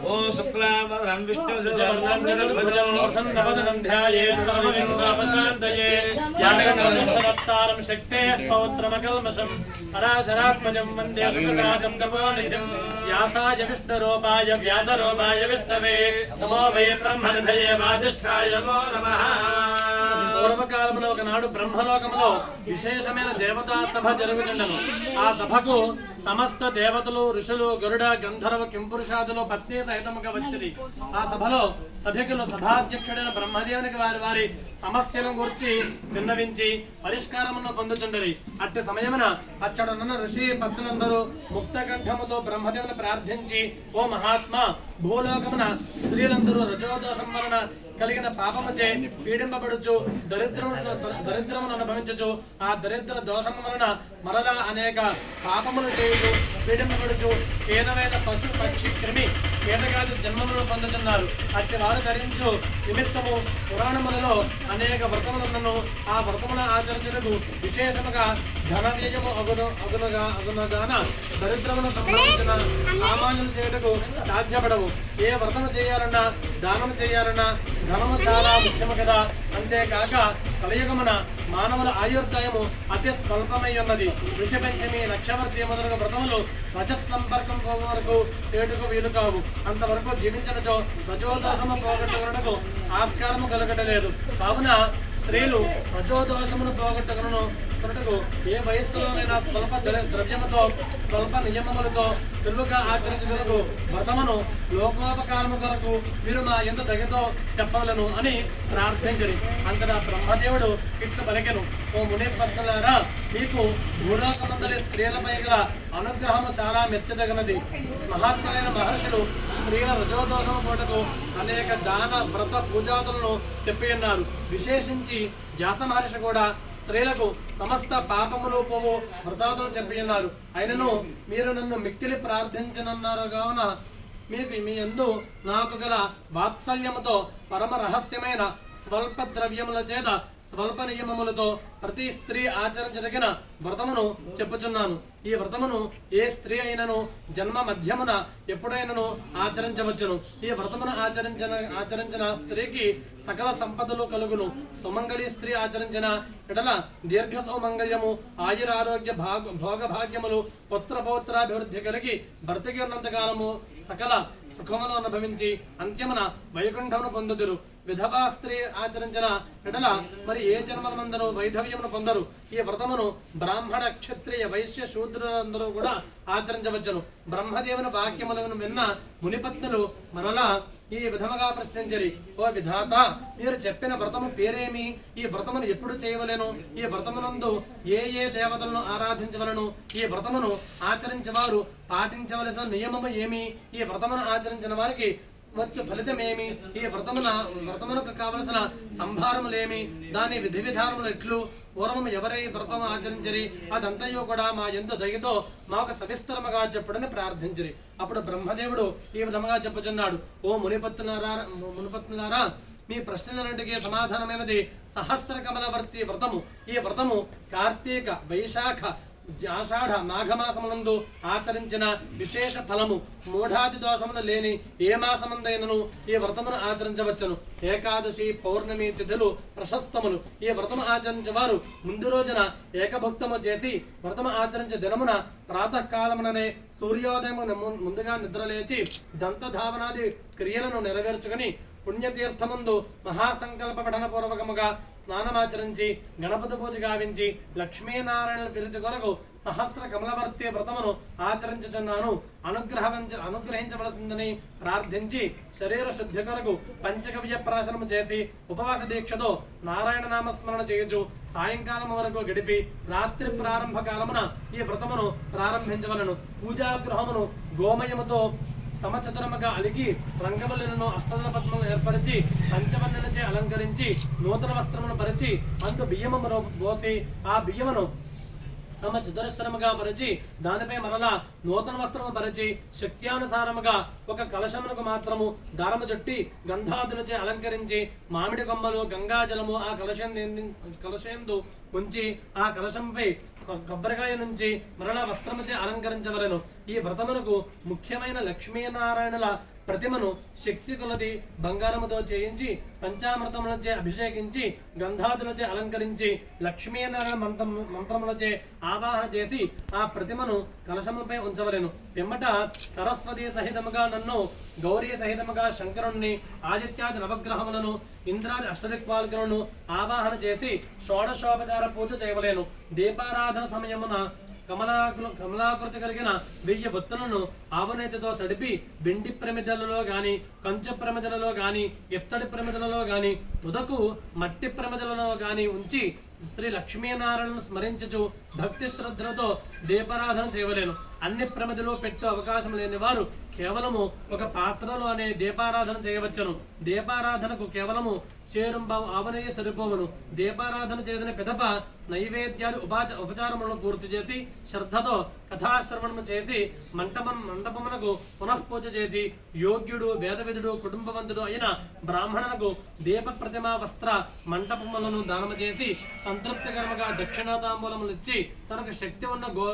ओ शुक्लाम्बरं विष्णुसहस्रनामं जगद्भजं वसन्तवदनं ध्यायेत् सर्वविघ्नोपशान्तये यानकनवत्तारं शक्तेः पौत्रमकल्मषम् अराशरात्मजं वंदे सुखदागं तपोनिधं व्यासाय विष्णुरूपाय व्यासरूपाय विष्णवे। नमो वै ब्रह्मनिधये वासिष्ठाय नमो नमः। పూర్వకాలంలో ఒకనాడు బ్రహ్మలోకంలో విశేషమైన దేవతా సభ జరుగుతుండను. ఆ సభకు సమస్త దేవతలు ఋషులు గరుడ గంధర్వ కింపురుషాదులు పత్ని సహితముగా వచ్చింది ఆ సభలో సభ్యులు సభాధ్యక్షుడైన బ్రహ్మదేవునికి వారి వారి సమస్యలను గురించి విన్నవించి పరిష్కారమును పొందుచుండరి. అట్టి సమయమున అచ్చడనున్న ఋషి పత్నులందరూ ముక్త కంఠముతో బ్రహ్మదేవుని ప్రార్థించి ఓ మహాత్మా భూలోకమున స్త్రీలందరూ రజోదోషం వలన కలిగిన పాపముచే పీడింపబడుచు దరిద్రమును దరిద్రమును అనుభవించచ్చు ఆ దరిద్ర దోషం వలన మరలా అనేక పాపములు చేయుచు పీడింపబడుచు హీనమైన పశు పక్షి క్రిమి కీటకాది జన్మములను పొందుతున్నారు అట్టి వారు ధరించు నిమిత్తము పురాణములలో అనేక వ్రతములను ఆ వ్రతముల ఆచరించుటకు విశేషముగా ధన వ్యయము అగును అగునగా అగునగాన దరిద్రమును సంబంధించిన సామాన్యులు చేయుటకు సాధ్యపడవు. ఏ వ్రతము చేయాలన్నా దానము చేయాలన్నా ధనము చాలా ముఖ్యము కదా అంతేకాక కలయుగమున మానవుల ఆయుర్దాయము అతి స్వల్పమై ఉన్నది. ఋషి లక్షవర్తి మొదలగు వ్రతములు రజ సంపర్కం వరకు చేటుకు వీలు కావు అంతవరకు జీవించడచో రజోదోషము పోగొట్టుకున్నకు ఆస్కారము కలగటలేదు. కావున స్త్రీలు రజోదోషమును పోగొట్టుకును కొనుటకు ఏ వయస్సులోనైనా స్వల్ప ద్రవ్యముతో స్వల్ప నియమములతో సులువుగా ఆచరించగలకు వ్రతమును లోకోపకారము కొరకు మీరు నా ఎంత దగతో చెప్పవలను అని ప్రార్థించరు. అంతటా బ్రహ్మదేవుడు ఇట్లు పలికెను. ఓ ముని పత్రులారా మీకు భూలోకమందరి స్త్రీలపై గల అనుగ్రహము చాలా మెచ్చదగినది. మహాత్ములైన మహర్షులు స్త్రీల రజోదోషము పూటకు అనేక దాన వ్రత పూజాదులను చెప్పి ఉన్నారు విశేషించి వ్యాస మహర్షి కూడా స్త్రీలకు సమస్త పాపములు పోవు వ్రతాదులు చెప్పి ఉన్నారు అయినను మీరు నన్ను మిక్కిలి ప్రార్థించనున్నారు కావున మీకు మీ యందు నాకు గల వాత్సల్యముతో పరమ రహస్యమైన స్వల్ప ద్రవ్యముల చేత స్వల్ప నియమములతో ప్రతి స్త్రీ ఆచరించదగిన వ్రతమును చెప్పుచున్నాను. ఈ వ్రతమును ఏ స్త్రీ అయినను జన్మ మధ్యమున ఎప్పుడైనను ఆచరించవచ్చును. ఈ వ్రతమును ఆచరించిన ఆచరించిన స్త్రీకి సకల సంపదలు కలుగును. సుమంగళి స్త్రీ ఆచరించిన ఎడల దీర్ఘ సౌమంగళ్యము ఆయురారోగ్య భాగ భోగభాగ్యములు పుత్ర పౌత్రాభివృద్ధి కలిగి భర్తకి ఉన్నంత కాలము సకల సుఖములు అనుభవించి అంత్యమున వైకుంఠమును పొందుదురు. విధవా స్త్రీ ఆచరించిన ఎడల మరి ఏ జన్మలందరూ వైధవ్యమును పొందరు? ఈ వ్రతమును బ్రాహ్మణ క్షత్రియ వైశ్య శూద్రులందరూ కూడా ఆచరించవచ్చును. బ్రహ్మదేవుని వాక్యములను విన్న మునిపత్నులు మరలా ఈ విధముగా ప్రశ్నించరి ఓ విధాత మీరు చెప్పిన వ్రతము పేరేమి? ఈ వ్రతమును ఎప్పుడు చేయవలెను? ఈ వ్రతమునందు ఏ ఏ దేవతలను ఆరాధించవలను? ఈ వ్రతమును ఆచరించేవారు పాటించవలసిన నియమము ఏమి? ఈ వ్రతమును ఆచరించిన వారికి వచ్చు ఫలితమేమి? ఈ వ్రతమున వ్రతమునకు కావలసిన సంభారములేమి? దాని విధి విధానములు ఎట్లు? పూర్వం ఎవరై వ్రతం ఆచరించరి? అదంతయో కూడా మా ఎందు దయతో మాకు సవిస్తరముగా చెప్పుడని ప్రార్థించిరి. అప్పుడు బ్రహ్మదేవుడు ఈ విధముగా చెప్పుచున్నాడు. ఓ మునిపత్తులారా మునిపత్తులారా మీ ప్రశ్నలన్నింటికి సమాధానమైనది సహస్ర కమలవర్తి వ్రతము. ఈ వ్రతము కార్తీక వైశాఖ ఆషాఢ మాఘమాసమునందు ఆచరించిన విశేష ఫలము మూఢాది దోషమును లేని ఏ మాసమందైనను ఈ వ్రతమును ఆచరించవచ్చును. ఏకాదశి పౌర్ణమి తిథులు ప్రశస్తములు. ఈ వ్రతము ఆచరించే వారు ముందు రోజున ఏకభుక్తము చేసి వ్రతము ఆచరించే దినమున ప్రాతకాలముననే సూర్యోదయము ము- ముందుగా నిద్రలేచి దంతధావనాది క్రియలను నెరవేర్చుకుని పుణ్యతీర్థమందు మహాసంకల్ప పఠన పూర్వకముగా స్నానమాచరించి గణపతి పూజ గావించి లక్ష్మీనారాయణ పిలిచి కొరకు సహస్ర కమలవర్తి వ్రతమును ఆచరించుచున్నాను. అనుగ్రహించ అనుగ్రహించవలసిందని ప్రార్థించి శరీర శుద్ధి కొరకు పంచకవ్య ప్రాశనము చేసి ఉపవాస దీక్షతో నారాయణ నామస్మరణ చేయొచ్చు సాయంకాలం వరకు గడిపి రాత్రి ప్రారంభ కాలమున ఈ వ్రతమును ప్రారంభించవలను. పూజాగృహమును గోమయముతో సమచతురముగా అలిగి రంగములను అష్టదల పద్మములు ఏర్పరిచి పంచవర్ణలచే అలంకరించి నూతన వస్త్రమును పరిచి అందు బియ్యము పోసి ఆ బియ్యమును సమ చతురస్రముగా పరిచి దానిపై మరలా నూతన వస్త్రము పరిచి శక్త్యానుసారముగా ఒక కలశమునకు మాత్రము దారము చుట్టి గంధాదులచే అలంకరించి మామిడి కొమ్మలు గంగాజలము ఆ కలశం కలశందు ఉంచి ఆ కలశంపై కొబ్బరికాయ నుంచి మరలా వస్త్రముచే అలంకరించవలను. ఈ వ్రతమునకు ముఖ్యమైన లక్ష్మీనారాయణల ప్రతిమను శక్తి కొలది బంగారముతో చేయించి పంచామృతములచే అభిషేకించి గంధాదులచే అలంకరించి లక్ష్మీనారాయణ మంత్రం మంత్రములచే ఆవాహన చేసి ఆ ప్రతిమను కలశముపై ఉంచవలెను. పిమ్మట సరస్వతి సహితముగా నన్ను గౌరీ సహితముగా శంకరుణ్ణి ఆదిత్యాది నవగ్రహములను ఇంద్రాది అష్టదిక్పాలకులను ఆవాహన చేసి షోడశోపచార పూజ చేయవలేను. దీపారాధన సమయమున కమలాకు కమలాకృతి కలిగిన వెయ్యి బొత్తులను ఆవనేతితో తడిపి వెండి ప్రమిదలలో గాని కంచు ప్రమిదలలో గాని ఇత్తడి ప్రమిదలలో గాని ఉదకు మట్టి ప్రమిదలలో గాని ఉంచి శ్రీ లక్ష్మీనారాయణను స్మరించుచు భక్తి శ్రద్ధలతో దీపారాధన చేయవలేను. అన్ని ప్రమిదలు పెట్టే అవకాశం లేని వారు కేవలము ఒక పాత్రలో అనే దీపారాధన చేయవచ్చును. దీపారాధనకు కేవలము చేరుంబావు ఆవనయ్య సరిపోవును. దీపారాధన చేసిన పిదప నైవేద్యాలు ఉపాచ ఉపచారములను పూర్తి చేసి శ్రద్ధతో కథాశ్రవణము చేసి మంటపం మండపమునకు పునఃపూజ చేసి యోగ్యుడు వేదవిధుడు కుటుంబవంతుడు అయిన బ్రాహ్మణులకు దీప ప్రతిమా వస్త్ర మంటపములను దానము చేసి సంతృప్తికరముగా దక్షిణాతాంబూలములు ఇచ్చి తనకు శక్తి ఉన్న గో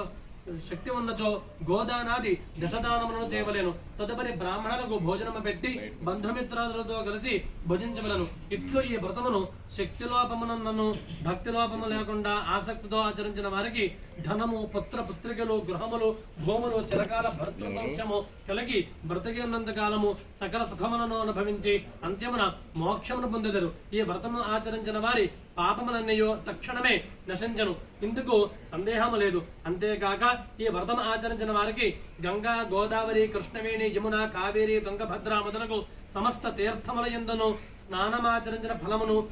శక్తి ఉన్నచో గోదానాది దశదానములను చేయవలేను. తదుపరి బ్రాహ్మణులకు భోజనము పెట్టి బంధుమిత్రాదులతో కలిసి భుజించవలను. ఇట్లు ఈ వ్రతమును శక్తి లోపమునను భక్తి లోపము లేకుండా ఆసక్తితో ఆచరించిన వారికి ధనము పుత్ర పుత్రికలు గృహములు భూములు చిరకాల భర్త సౌఖ్యము కలిగి బ్రతికి ఉన్నంత కాలము సకల సుఖములను అనుభవించి అంత్యమున మోక్షమును పొందెదరు. ఈ వ్రతము ఆచరించిన వారి పాపములన్నయో తక్షణమే నశించను. ఇందుకు సందేహము లేదు. అంతేకాక ఈ వ్రతం ఆచరించిన వారికి గంగా గోదావరి కృష్ణవేణి యమున కావేరి తుంగభద్ర మొదలగు సమస్త తీర్థముల ఎందును స్నానమాచరించిన ఫలమును